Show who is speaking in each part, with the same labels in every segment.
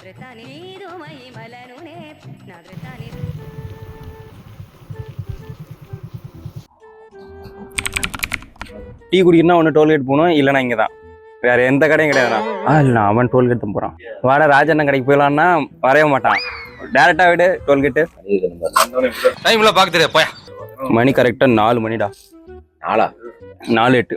Speaker 1: నృతని నీదుమై మలనునే నృతని
Speaker 2: tea குடிக்கணும்னா ஒன்று tollgate போகணும் இல்லைனா இங்கே தான் வேற எந்த கடையும் கிடையாதுண்ணா ஆ இல்லை அவன் டோல்கேட் தான் போகிறான் வாடா ராஜண்ணன் கடைக்கு போயிடலான்னா வரவே மாட்டான் டேரெக்டாக விடு டோல்கேட்டு
Speaker 3: டைம்ல பாக்க தெரியாது போய்
Speaker 2: மணி கரெக்டாக நாலு மணிடா
Speaker 3: நாளா
Speaker 2: நாலு எட்டு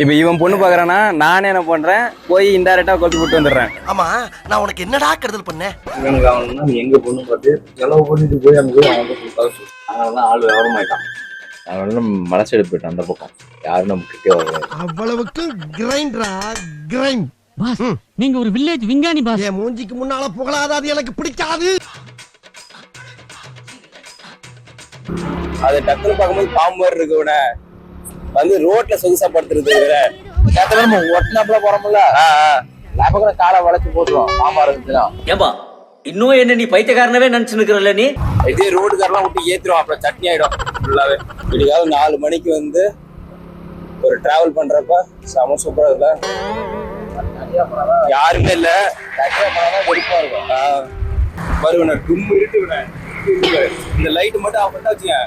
Speaker 2: இப்போ இவன் பொண்ணு பார்க்குறான்னா நானே என்ன பண்ணுறேன் போய் இன்டெரக்டாக கொளுத்து போட்டு வந்துடுறேன்.
Speaker 4: ஆமா நான் உனக்கு என்னடா கெடுதல் பண்ணேன்
Speaker 3: இவனுக்கு அவனுக்கு நீ எங்க பொண்ணு பார்த்து செலவு பண்ணிட்டு போய் அங்க போய் அவன் கொடுத்தாலும் அதனால ஆள் விவரமாயிட்டான் அதனால மனசெடு போயிட்டான் அந்த பக்கம். யாரும் கிட்டே
Speaker 4: அவ்வளவுக்கு கிரைண்டரா கிரைண்ட்
Speaker 5: பாஸ் நீங்க ஒரு வில்லேஜ் விஞ்ஞானி பாஸ்.
Speaker 4: என் மூஞ்சிக்கு முன்னால புகழாத அது எனக்கு பிடிக்காது.
Speaker 2: அது டக்குன்னு பார்க்கும்போது பாம்பு மாதிரி இருக்கு உன வந்து ரோட்ல சொகுசா படுத்துறது
Speaker 3: நம்ம ஒட்டினாப்புல போறோம்ல. லாபகர காலை வளைச்சு போட்டுரும் மாமா இருந்துச்சுன்னா
Speaker 6: ஏம்பா இன்னும் என்ன நீ பைத்தியக்காரனவே நினைச்சு நிக்கிறல்ல நீ?
Speaker 2: இதே ரோடுக்காரெல்லாம் விட்டு ஏத்திரும். அப்புறம் சட்னி ஆயிடும் ஃபுல்லாவே விடிகாலம் நாலு மணிக்கு வந்து ஒரு டிராவல் பண்றப்ப செம சூப்பரா இருக்குல்ல. யாருமே இல்ல.
Speaker 3: வெடிப்பா இருக்கும்.
Speaker 2: வருவன டும் இருட்டு இந்த லைட் மட்டும் ஆஃப் பண்ணா வச்சுங்க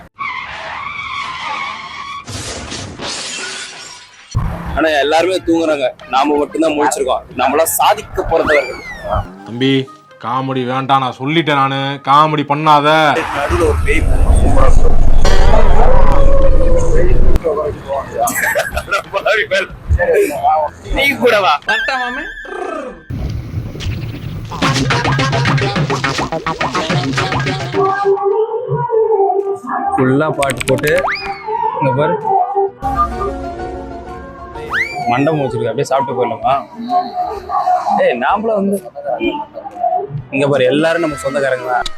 Speaker 2: ஆனா எல்லாருமே தூங்குறாங்க. நாம மட்டும்தான் முழிச்சிருக்கோம். நம்மளாம் சாதிக்க பிறந்தவர்கள்
Speaker 7: தம்பி காமெடி வேண்டாம் நான் சொல்லிட்டேன் நானு. காமெடி பண்ணாத.
Speaker 2: நடுவில் ஒரு பேய் நீ கூடவா ஃபுல்லா பாட்டு போட்டு இந்த பாரு. மண்டபம் வச்சிருக்கு அப்படியே சாப்பிட்டு போயிடலாமா? ஏய் நாமளும் வந்து இங்க பாரு எல்லாரும் நம்ம சொந்தக்காரங்க தான்.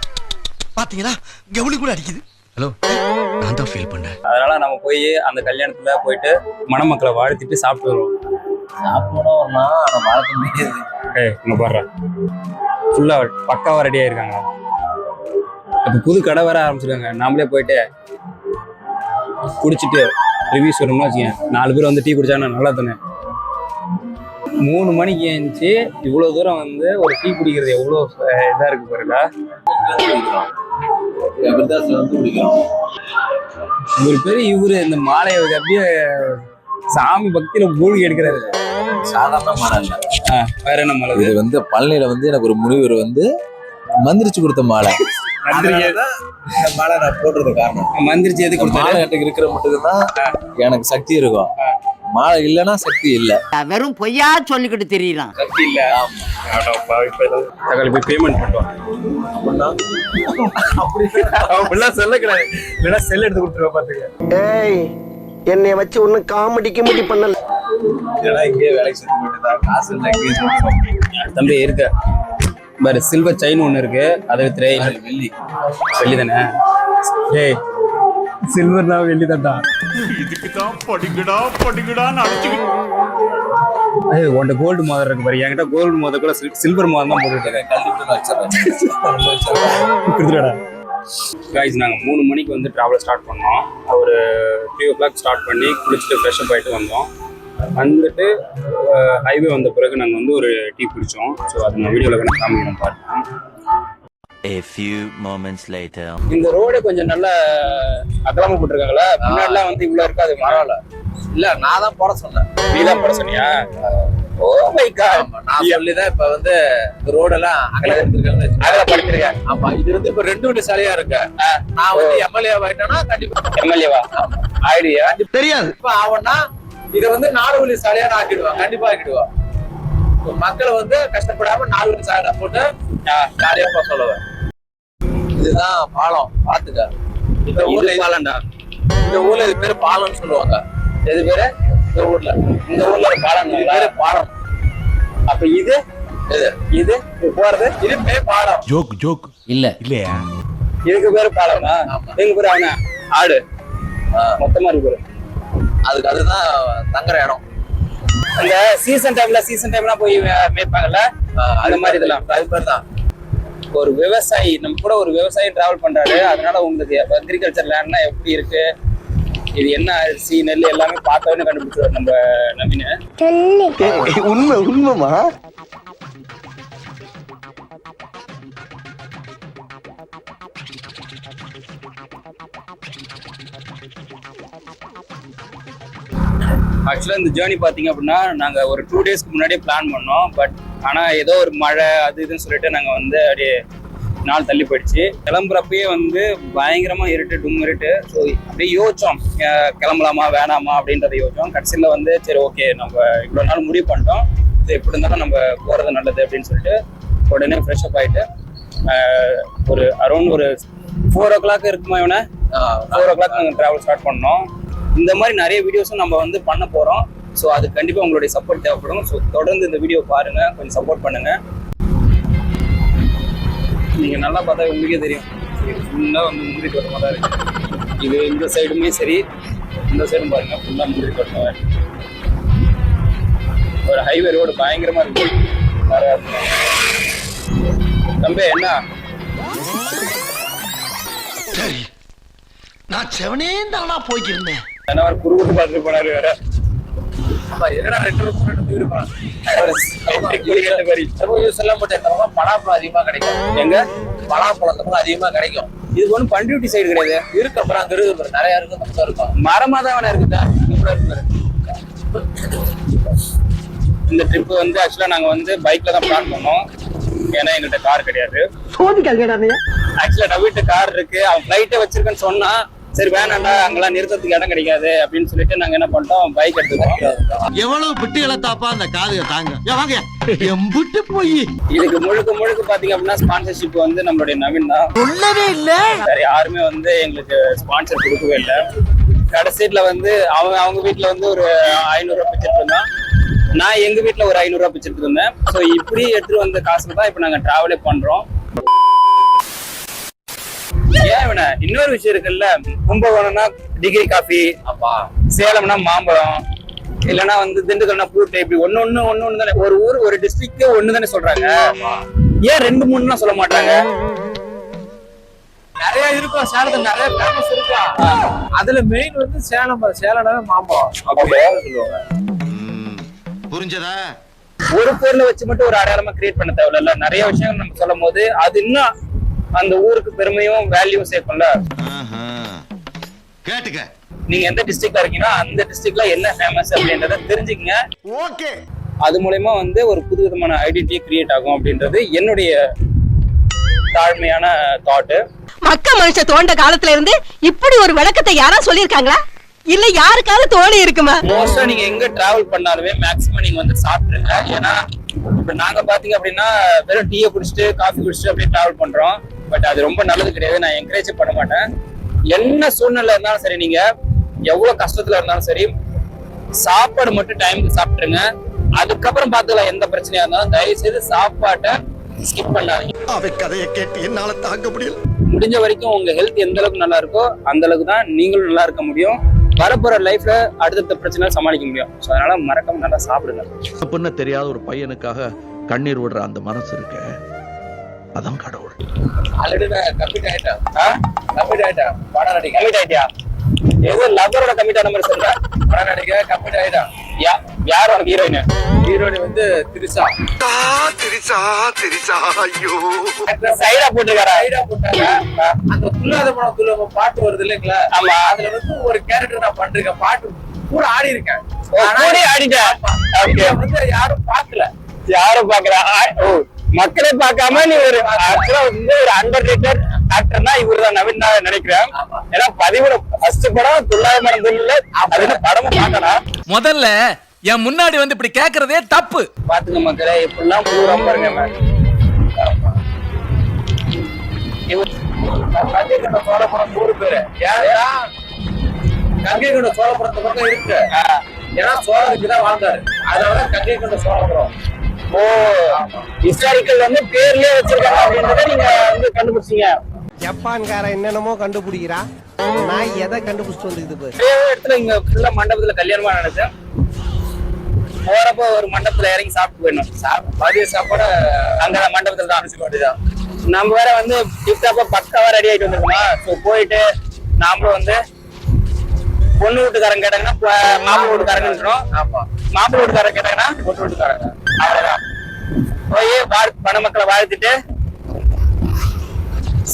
Speaker 4: பாத்தீங்களா? கவுளி கூட அடிக்குது. ஹலோ நான் தான் ஃபீல் பண்ணேன்
Speaker 2: அதனால நம்ம போய் அந்த கல்யாணத்துல போயிட்டு மணமக்களை வாழ்த்திட்டு சாப்பிட்டு வருவோம்.
Speaker 3: சாப்பிடணும்னா நம்ம வாழ்க்கை முடியாது.
Speaker 2: ஏய் இங்க பாடுற ஃபுல்லா பக்காவா ரெடி ஆயிருக்காங்க. இப்போ புது கடை வர ஆரம்பிச்சிருக்காங்க. நாமளே போயிட்டு குடிச்சிட்டு ரிவ்யூஸ் வரும்னு வச்சுக்கேன். நாலு பேர் வந்து டீ குடிச்சாங்கன்னா நல்லா தானே? மூணு மணிக்கு ஏஞ்சி இவ்வளோ தூரம் வந்து ஒரு டீ குடிக்கிறது எவ்வளோ இதாக இருக்கு
Speaker 3: குடிக்கிறோம்
Speaker 2: இவர் பேர் இவரு இந்த மாலையை அப்படியே சாமி பக்தியில மூழ்கி எடுக்கிறாரு.
Speaker 3: சாதாரண மாலை
Speaker 2: வேற என்ன மலை
Speaker 3: இது வந்து பழனியில வந்து எனக்கு ஒரு முனிவர் வந்து மந்திரிச்சு கொடுத்த மாலை. மாலை நான் போடுறது காரணம்.
Speaker 2: மந்திரிச்சு எது
Speaker 3: இந்த மாலை
Speaker 2: கொடுத்தாரு
Speaker 3: எனக்கு இருக்கிற மட்டும்தான் எனக்கு சக்தி இருக்கும். மாலை இல்லைன்னா சக்தி இல்ல.
Speaker 5: வெறும் பொய்யா சொல்லிக்கிட்டு தெரியலாம்.
Speaker 2: சக்தி இல்ல. தக்காளி போய் பேமெண்ட் பண்ணுவான்
Speaker 3: அப்படின்னா?
Speaker 2: அப்படிலாம் சொல்லக்கூடாது. இல்லைன்னா செல் எடுத்து கொடுத்துருவா பாத்துக்க
Speaker 4: ஏய் என்னைய வச்சு ஒன்னும் காமெடி கிமெடி பண்ணல.
Speaker 3: இதெல்லாம் இங்கேயே வேலைக்கு செஞ்சு போயிட்டு காசு
Speaker 2: தம்பி இருக்க. பாரு சில்வர் செயின் ஒன்று இருக்கு. அதை வித்துரு.
Speaker 3: வெள்ளி
Speaker 2: வெள்ளி. தானே டேய் சில்வர்னா வெள்ளி தான்டா
Speaker 7: இதுக்கு தான் படிக்கடா படிக்கடான்னு அடிச்சுக்கிட்டு
Speaker 2: உன்கிட்ட கோல்டு மோதிரம் இருக்கு பாரு. என்கிட்ட கோல்டு மோதிரம் கூட சில்வர் மோதிரம் தான் கொடுத்துடா காய்ஸ் நாங்கள் மூணு மணிக்கு வந்து ட்ராவலை ஸ்டார்ட் பண்ணோம். ஒரு த்ரீ ஓ கிளாக் ஸ்டார்ட் பண்ணி குளிச்சுட்டு ஃப்ரெஷ்அப் ஆகிட்டு வந்தோம். வந்துட்டு ஹைவே வந்த பிறகு நாங்கள் வந்து ஒரு டீ குடித்தோம் ஸோ அது நான் வீடியோவில் வேணால் காமிக்கிறேன் பாருங்க
Speaker 8: A few moments later.
Speaker 2: இந்த ரோடே கொஞ்சம் நல்ல அகலமாக போட்டிருக்காங்களா முன்னாடிலாம் வந்து இவ்வளோ இருக்காது
Speaker 3: பரவாயில்ல. இல்ல நான் தான் போட சொன்னேன்.
Speaker 2: நீ தான் போட சொன்னியா? ஓ மை காட்
Speaker 3: நான் சொல்லிதான் இப்ப வந்து இந்த ரோடெல்லாம் அகல எடுத்திருக்கேன்
Speaker 2: அதில் படிச்சிருக்கேன்
Speaker 3: ஆமா இது வந்து இப்ப ரெண்டு வண்டி சாலையா இருக்கு. நான் வந்து எம்எல்ஏ ஆயிட்டேன்னா கண்டிப்பா.
Speaker 2: எம்எல்ஏவா ஆயிடுயா?
Speaker 4: தெரியாது.
Speaker 3: இப்ப ஆவன்னா இத வந்து நாலு வழி சாலையா நான் ஆக்கிடுவேன். கண்டிப்பா ஆக்கிடுவேன் இப்ப மக்களை வந்து கஷ்டப்படாம நாலு வழி சாலை போட்டு ஜாலியா போக சொல்லுவேன். இதுதான் பாலம் பாத்துக்க இந்த ஊர்ல இது-
Speaker 2: பாலண்டா
Speaker 3: இந்த ஊர்ல இது பேரு பாலம்னு சொல்லுவாங்க. எது பேரு இந்த ஊர்ல.
Speaker 2: இந்த ஊர்ல ஒரு பாலம்
Speaker 3: இது பேரு பாலம்.
Speaker 2: அப்ப இது
Speaker 3: இது
Speaker 2: இது போறது
Speaker 3: இது பேரு பாலம்.
Speaker 7: Joke joke.
Speaker 6: இல்ல.
Speaker 7: இல்லையா?
Speaker 2: இதுக்கு பேரு பாலமா. இதுக்கு பேரு அவன? ஆடு. மொத்தமா இருக்கு.
Speaker 3: அதுக்கு அதுதான் தங்குற இடம்.
Speaker 2: அந்த சீசன் டைம்ல சீசன் டைம்லாம் போய் மேய்ப்பாங்கல்ல? அந்த மாதிரி இதெல்லாம்.
Speaker 3: அது பேர் தான்
Speaker 2: ஒரு விவசாயி நம்ம கூட ஒரு விவசாயி டிராவல் பண்றாரு. அதனால உங்களுக்கு அக்ரிகல்ச்சர் லேண்ட்னா எப்படி இருக்கு? இது என்ன அரிசி நெல் எல்லாமே பார்த்தவொடனே கண்டுபிடிச்சிருவாரு நம்ம நவீன.
Speaker 4: உண்மை உண்மைமா
Speaker 2: ஆக்சுவலாக இந்த ஜேர்னி பார்த்தீங்க அப்படின்னா நாங்கள் ஒரு டூ டேஸ்க்கு முன்னாடியே பிளான் பண்ணோம். பட் ஆனால் ஏதோ ஒரு மழை அது இதுன்னு சொல்லிட்டு நாங்கள் வந்து அப்படியே நாள் தள்ளி போயிடுச்சு. கிளம்புறப்பயே வந்து பயங்கரமாக இருட்டு டும் இருட்டு. ஸோ அப்படியே யோசிச்சோம். கிளம்பலாமா வேணாமா அப்படின்றத யோசிச்சோம். கடைசியில் வந்து சரி ஓகே நம்ம இவ்வளோ நாள் முடிவு பண்ணிட்டோம். இது எப்படி இருந்தாலும் நம்ம போகிறது நல்லது அப்படின்னு சொல்லிட்டு உடனே ஃப்ரெஷ் அப் ஆகிட்டு ஒரு அரௌண்ட் ஒரு ஃபோர் ஓ கிளாக் இருக்குமா இவனை? ஃபோர் ஓ கிளாக் நாங்கள் ட்ராவல் ஸ்டார்ட் பண்ணோம். இந்த மாதிரி நிறைய வீடியோஸும் நம்ம வந்து பண்ண போகிறோம் ஸோ அது கண்டிப்பாக உங்களுடைய சப்போர்ட் தேவைப்படும். ஸோ தொடர்ந்து இந்த வீடியோ பாருங்கள் கொஞ்சம் சப்போர்ட் பண்ணுங்கள் நீங்கள் நல்லா பார்த்தா உங்களுக்கே தெரியும். ஃபுல்லாக வந்து முந்திரி தோட்டமாக தான் இருக்குது இது இந்த சைடுமே சரி. இந்த சைடும் பாருங்கள் ஃபுல்லாக முந்திரி தோட்டமாக ஒரு ஹைவே ரோடு பயங்கரமாக இருக்கு. நிறையா இருக்கு. தம்பி என்ன?
Speaker 4: சரி நான் செவனே தானா போய்க்கிருந்தேன்.
Speaker 2: ஒரு குறுகுட்டு பார்த்துட்டு போனாரு வேற.
Speaker 3: பலாப்பழம் அதிகமா கிடைக்கும்.
Speaker 2: எங்க?
Speaker 3: பலாப்பழம் அதிகமா கிடைக்கும்.
Speaker 2: இது ஒன்றும் பண்ருட்டி சைடு கிடையாது.
Speaker 3: இருக்கு அப்புறம் அங்க இருக்கு பாரு, நிறைய இருக்கு இருக்கும்.
Speaker 2: மரமா தான் இருக்குதா இருக்கு. இந்த ட்ரிப் வந்து ஆக்சுவலா நாங்க வந்து பைக்ல தான் பிளான் பண்ணோம். ஏன்னா எங்கள்கிட்ட கார் கிடையாது. ஆக்சுவலா டவிட்ட கார் இருக்கு. அவன் ஃபிளைட்டே வச்சிருக்கேன்னு சொன்னா சரி வேணாண்டா அங்கெல்லாம் நிறுத்தத்துக்கு இடம் கிடைக்காது அப்படின்னு சொல்லிட்டு நாங்க என்ன பண்ணிட்டோம் பைக் எடுத்துக்கோம்
Speaker 4: எவ்வளவு பிட்டு இழத்தாப்பா அந்த காதுக தாங்க? வாங்க எம்புட்டு போய்.
Speaker 2: இதுக்கு முழுக்க முழுக்க பாத்தீங்க அப்படின்னா ஸ்பான்சர்ஷிப் வந்து நம்மளுடைய நவீன் தான்.
Speaker 4: சொல்லவே இல்ல.
Speaker 2: வேற யாருமே வந்து எங்களுக்கு ஸ்பான்சர் கொடுக்கவே இல்லை. கடைசியில வந்து அவங்க அவங்க வீட்ல வந்து ஒரு ஐநூறு ரூபாய் இருந்தான் நான் எங்க வீட்ல ஒரு ஐநூறு ரூபாய் பிச்சுட்டு இருந்தேன் ஸோ இப்படி எடுத்துட்டு வந்த காசுல தான் இப்போ நாங்க டிராவலே பண்றோம் ஏன் இவன இன்னொரு விஷயம் இருக்குல்ல கும்பகோணம்னா டிகிரி காஃபி சேலம்னா மாம்பழம் இல்லைன்னா வந்து திண்டுக்கல்னா பூட்டை இப்படி ஒண்ணு ஒண்ணு ஒண்ணு ஒண்ணு தானே. ஒரு ஊர் ஒரு டிஸ்ட்ரிக்ட் ஒண்ணு தானே சொல்றாங்க. ஏன் ரெண்டு மூணுலாம் சொல்ல மாட்டாங்க?
Speaker 3: நிறைய இருக்கும் சேலத்துல நிறைய ஃபேமஸ் இருக்கும் அதுல மெயின் வந்து சேலம் சேலம்னாவே மாம்பழம்? சொல்லுவாங்க.
Speaker 4: புரிஞ்சதா?
Speaker 2: ஒரு பொருளை வச்சு மட்டும் ஒரு அடையாளமா கிரியேட் பண்ண தேவையில்ல. நிறைய விஷயங்கள் நம்ம சொல்லும் போது அது இன்னும் அந்த ஊருக்கு பெருமையும் வேல்யூவும் சேர்க்கும்ல?
Speaker 4: ஆஹா. கேட்டுக்க.
Speaker 2: நீங்க எந்த டிஸ்ட்ரிக்ட்ல இருக்கீங்கன்னா அந்த டிஸ்ட்ரிக்ட்ல என்ன ஃபேமஸ் அப்படின்றத தெரிஞ்சுக்கங்க.
Speaker 4: ஓகே.
Speaker 2: அது மூலயமா வந்து ஒரு புது விதமான ஐடென்டிட்டி கிரியேட் ஆகும் அப்படின்றது என்னுடைய தாழ்மையான தாட்டு
Speaker 9: மக்க மனுஷ தோண்ட காலத்துல இருந்து இப்படி ஒரு விளக்கத்தை யாரா சொல்லிருக்காங்களா இல்ல யாருக்காவது தோணி இருக்குமா?
Speaker 2: மோஸ்டா நீங்க எங்க டிராவல் பண்ணாலுமே மேக்ஸிமம் நீங்க வந்து சாப்பிட்டுருங்க. ஏன்னா இப்ப நாங்க பாத்தீங்க அப்படின்னா வெறும் டீயை குடிச்சிட்டு காஃபி குடிச்சிட்டு அப்படியே டிராவல் பண்றோம். பட் அது ரொம்ப நல்லது கிடையாது. நான் என்கரேஜ் பண்ண மாட்டேன். என்ன சூழ்நிலை இருந்தாலும் சரி நீங்க எவ்வளவு கஷ்டத்துல இருந்தாலும் சரி சாப்பாடு மட்டும் டைமுக்கு சாப்பிட்டுருங்க. அதுக்கப்புறம் பார்த்துக்கலாம் எந்த பிரச்சனையா இருந்தாலும். தயவு செய்து சாப்பாட்டை ஸ்கிப் பண்ணாதீங்க.
Speaker 4: அவ கதையை கேட்டு என்னால தாங்க முடியல.
Speaker 2: முடிஞ்ச வரைக்கும் உங்க ஹெல்த் எந்த அளவுக்கு நல்லா இருக்கோ அந்த அளவுக்கு தான் நீங்களும் நல்லா இருக்க முடியும். வரப்போற லைஃப்ல அடுத்தடுத்த பிரச்சனை சமாளிக்க முடியும். ஸோ அதனால மறக்காம நல்லா சாப்பிடுங்க.
Speaker 10: தப்புன்னு தெரியாத ஒரு பையனுக்காக கண்ணீர் விடுற அந்த மனசு இருக்க. அதான் கடவுள்.
Speaker 3: நடிக்க.
Speaker 2: கமிட் கமிட் ஆன மாதிரி சொல்ற.
Speaker 3: படம் நடிக்க கம்மிட் ஆயிட்டேன்
Speaker 2: யா யார் உனக்கு ஹீரோயின்?
Speaker 3: ஹீரோனி வந்து திரிசா
Speaker 4: திரிசா திரிசா ஐயோ.
Speaker 2: சைடா போட்டுருக்காரா?
Speaker 3: ஐடியா போட்டாங்க. அந்த துல்லாத படம் பாட்டு வருது இல்லைங்களா?
Speaker 2: ஆமா.
Speaker 3: அதுல வந்து ஒரு கேரக்டர் நான் பண்றேன் பாட்டு கூட ஆடி இருக்கேன்
Speaker 2: ஓ, கூடயே ஆடிட்ட. Okay.
Speaker 3: இதை வந்து யாரும் பார்க்கல.
Speaker 2: யாரும் பாக்குறா ஓ. மக்களே பார்க்காம நீ ஒரு ஆக்சுவலா வந்து ஒரு அண்டர் ரேட்டட் ஆக்டர்னா இவரு தான் நவீன் நான் நினைக்கிறேன். ஏன்னா பதிவோட ஃபர்ஸ்ட் படம் துல்லாய மரம் துள்ள அப்படின்னு படமும் பார்க்கலாம்
Speaker 6: முதல்ல என் முன்னாடி வந்து இப்படி கேக்குறதே தப்பு.
Speaker 2: பாத்துங்க மக்களே இப்படிலாம் புழுறாம பாருங்க.
Speaker 3: கங்கை கொண்ட சோழபுரம் ஊரு பேரு. ஏன்னா கங்கை கொண்ட சோழபுரத்து பக்கம் இருக்கு. ஏன்னா சோழருக்கு தான் வாழ்ந்தாரு. அதனால கங்கை கொண்ட சோழபுரம்.
Speaker 2: ஓ ஹிஸ்டாரிக்கல் வந்து பேர்லயே வச்சிருக்காங்க அப்படின்றத நீங்க வந்து கண்டுபிடிச்சீங்க.
Speaker 11: ஜப்பான்காரன் என்னென்னமோ கண்டுபிடிக்கிறா. நான் எதை கண்டுபிடிச்சிட்டு வந்துக்குது பாரு.
Speaker 2: இடத்துல இங்க ஃபுல்லா மண்டபத்துல கல்யாணமா நினைச்சேன் போறப்போ ஒரு மண்டபத்துல இறங்கி சாப்பிட்டு போயிடணும்.
Speaker 3: மதிய சாப்பாடு
Speaker 2: அங்க மண்டபத்துல தான்
Speaker 3: வேண்டியதான்
Speaker 2: நம்ம வேற வந்து டிப்டாப்பா பக்காவா ரெடி ஆயிட்டு வந்திருக்கோமா? ஸோ போயிட்டு நாமளும் வந்து பொண்ணு வீட்டுக்காரங்க கேட்டாங்கன்னா மாப்பிள்ளை வீட்டுக்காரங்கன்றோம்
Speaker 3: ஆமா.
Speaker 2: மாப்பிள்ளை வீட்டுக்காரங்க கேட்டாங்கன்னா
Speaker 3: பொண்ணு வீட்டுக்காரங்க.
Speaker 2: போய் பண மக்களை வாழ்த்துட்டு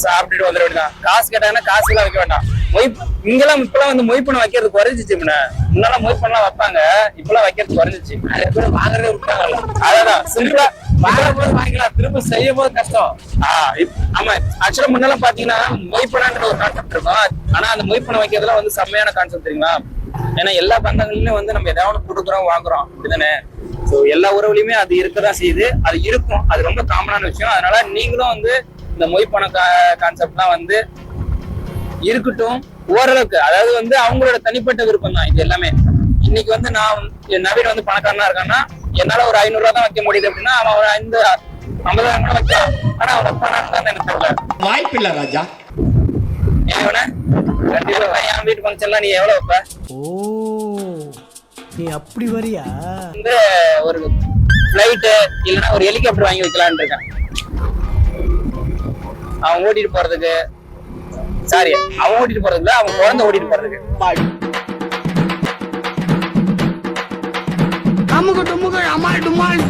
Speaker 2: சாப்பிட்டுட்டு வந்துட வேண்டியதான் காசு கேட்டாங்கன்னா காசு எல்லாம் வைக்க வேண்டாம். மொய் இங்கெல்லாம் இப்பெல்லாம் வந்து மொய் பணம் வைக்கிறது குறைஞ்சிச்சு முன்ன. முன்னால மொய் பணம் வைப்பாங்க. இப்பெல்லாம் வைக்கிறது குறைஞ்சிச்சு.
Speaker 3: நிறைய பேர் வாங்குறதே விட்டாங்கல்ல
Speaker 2: அதான் சிம்பிளா
Speaker 3: வாங்கும் போது வாங்கிக்கலாம். திரும்ப செய்யும் போது கஷ்டம்.
Speaker 2: ஆமா. ஆக்சுவலா முன்னெல்லாம் பாத்தீங்கன்னா மொய்ப்பணம்ன்ற ஒரு கான்செப்ட் இருக்கும். ஆனா அந்த மொய்ப்பணம் வைக்கிறதுல வந்து செம்மையான கான்செப்ட் தெரியுங்களா? ஏன்னா எல்லா பந்தங்கள்லயும் வந்து நம்ம ஏதாவது ஒண்ணு கொடுக்குறோம் வாங்குறோம். அப்படிதானே சோ எல்லா உறவுலயுமே அது இருக்கதான் செய்யுது. அது இருக்கும். அது ரொம்ப காமனான விஷயம். அதனால நீங்களும் வந்து இந்த மொய்ப்பண கான்செப்ட்லாம் வந்து இருக்கட்டும். ஓரளவுக்கு. அதாவது வந்து அவங்களோட தனிப்பட்ட விருப்பம் தான் இது எல்லாமே. இன்னைக்கு வந்து நான் என் நவீன் வந்து பணக்காரனா இருக்கான்னா என்னால ஒரு ஐநூறு ரூபா தான் வைக்க முடியுது அப்படின்னா அவன் ஒரு ஐந்து ஐம்பதாயிரம் கூட வைக்கலாம். ஆனா அவன் தான் எனக்கு தெரியல.
Speaker 4: வாய்ப்பு இல்ல ராஜா.
Speaker 2: கண்டிப்பா. என் வீட்டு ஃபங்க்ஷன்லாம் நீ எவ்வளவு வைப்ப?
Speaker 11: ஓ. நீ அப்படி வரியா?
Speaker 2: ஒரு ஃபிளைட்டு இல்லைன்னா ஒரு ஹெலிகாப்டர் வாங்கி வைக்கலாம்னு இருக்கேன். அவன் ஓட்டிட்டு போறதுக்கு சாரி அவன் ஓட்டிட்டு போறதுக்கு அவன் குழந்தை ஓட்டிட்டு போறதுக்கு.
Speaker 5: அமுக டுமுக அமால் டுமால்